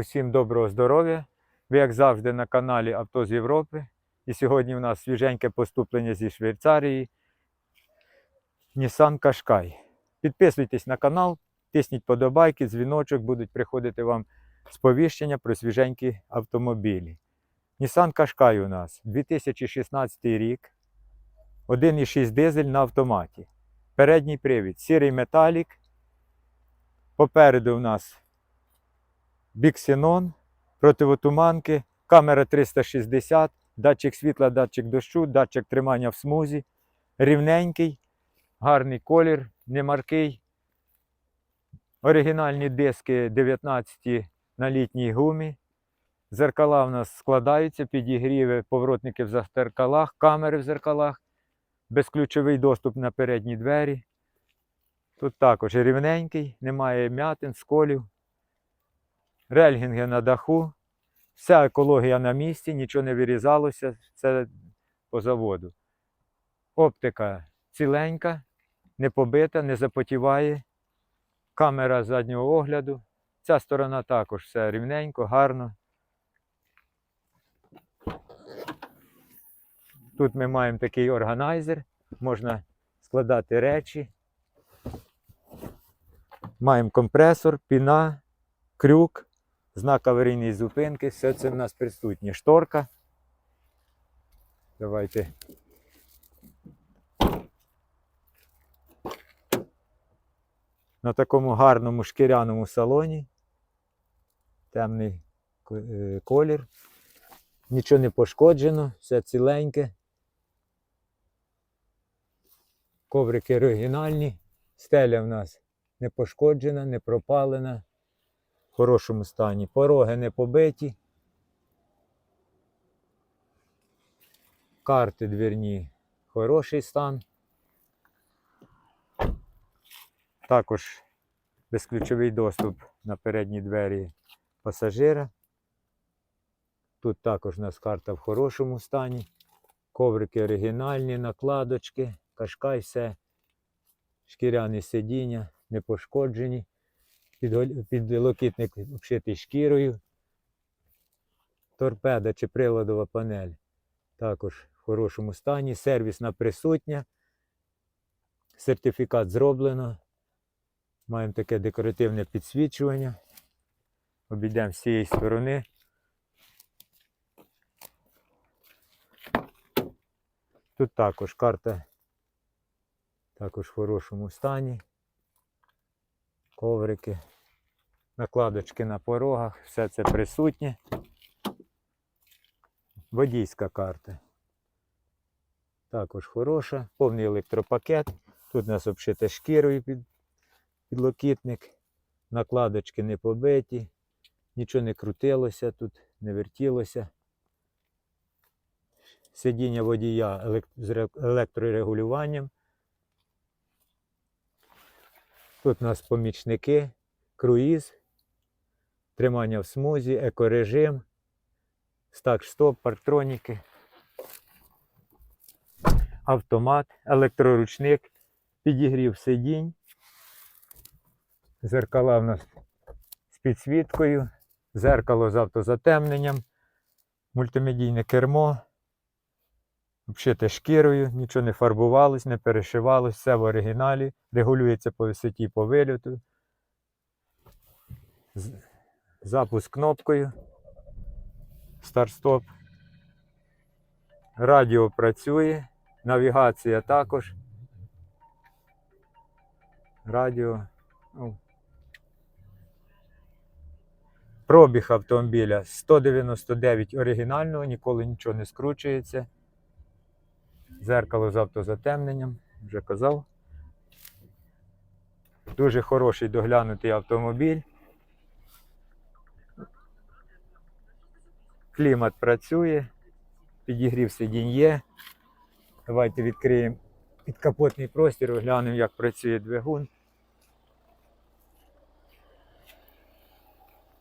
Усім доброго здоров'я. Ви, як завжди, на каналі Авто з Європи. І сьогодні у нас свіженьке поступлення зі Швейцарії. Nissan Qashqai. Підписуйтесь на канал, тисніть подобайки, дзвіночок, будуть приходити вам сповіщення про свіженькі автомобілі. Nissan Qashqai у нас 2016 рік. 1,6 дизель на автоматі. Передній привід, сірий металік. Попереду у нас біксенон, противотуманки, камера 360, датчик світла, датчик дощу, датчик тримання в смузі, рівненький, гарний колір, не маркий. Оригінальні диски 19 на літній гумі. Зеркала в нас складаються, підігріви, поворотники в зеркалах, камери в зеркалах, безключовий доступ на передні двері. Тут також рівненький, немає м'ятин, сколів. Рельгінги на даху. Вся екологія на місці, нічого не вирізалося, це по заводу. Оптика ціленька, не побита, не запотіває. Камера заднього огляду. Ця сторона також все рівненько, гарно. Тут ми маємо такий органайзер, можна складати речі. Маємо компресор, піна, крюк, знак аварійної зупинки. Все це в нас присутнє. Шторка. Давайте. На такому гарному шкіряному салоні. Темний е, колір. Нічого не пошкоджено, все ціленьке. Коврики оригінальні. Стеля в нас не пошкоджена, не пропалена. Хорошому стані. Пороги не побиті. Карти двірні. Хороший стан. Також безключовий доступ на передні двері пасажира. Тут також у нас карта в хорошому стані. Коврики оригінальні, накладочки, кашкай, все. Шкіряні сидіння, не пошкоджені. Підгол- Підлокітник обшитий шкірою. Торпеда чи приладова панель також в хорошому стані. Сервісна присутня. Сертифікат зроблено. Маємо таке декоративне підсвічування. Обійдемо з цієї сторони. Тут також карта також в хорошому стані. Коврики, накладочки на порогах, все це присутнє. Водійська карта. Також хороша, повний електропакет. Тут у нас обшите шкірою під, підлокітник. Накладочки не побиті, нічого не крутилося тут, не вертілося. Сидіння водія з електрорегулюванням. Тут у нас помічники, круїз, тримання в смузі, екорежим, стак-стоп, парктроніки, автомат, електроручник, підігрів сидінь. Зеркала в нас з підсвіткою, зеркало з автозатемненням, мультимедійне кермо, обшите шкірою, нічого не фарбувалось, не перешивалось, все в оригіналі, регулюється по висоті по вильоту. Запуск кнопкою. Старт-стоп. Радіо працює, навігація також. Радіо. Ну. Пробіг автомобіля 199 оригінального, ніколи нічого не скручується. Зеркало з автозатемненням, вже казав. Дуже хороший доглянутий автомобіль. Клімат працює, підігрів сидінь є. Давайте відкриємо підкапотний простір, оглянемо, як працює двигун.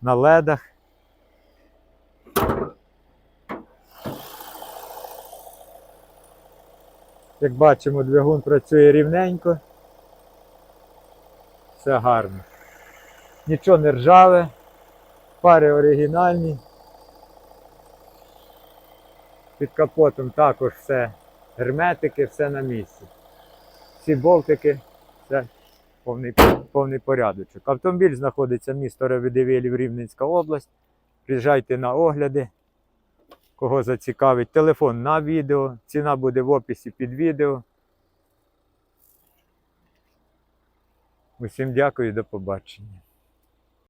На ледах. Як бачимо, двигун працює рівненько. Все гарно. Нічого не ржаве. Фари оригінальні. Під капотом також все герметики, все на місці. Всі болтики, все повний, повний порядочок. Автомобіль знаходиться місто Реведивилів, Рівненська область. Приїжджайте на огляди. Кого зацікавить, телефон на відео. Ціна буде в описі під відео. Усім дякую до побачення.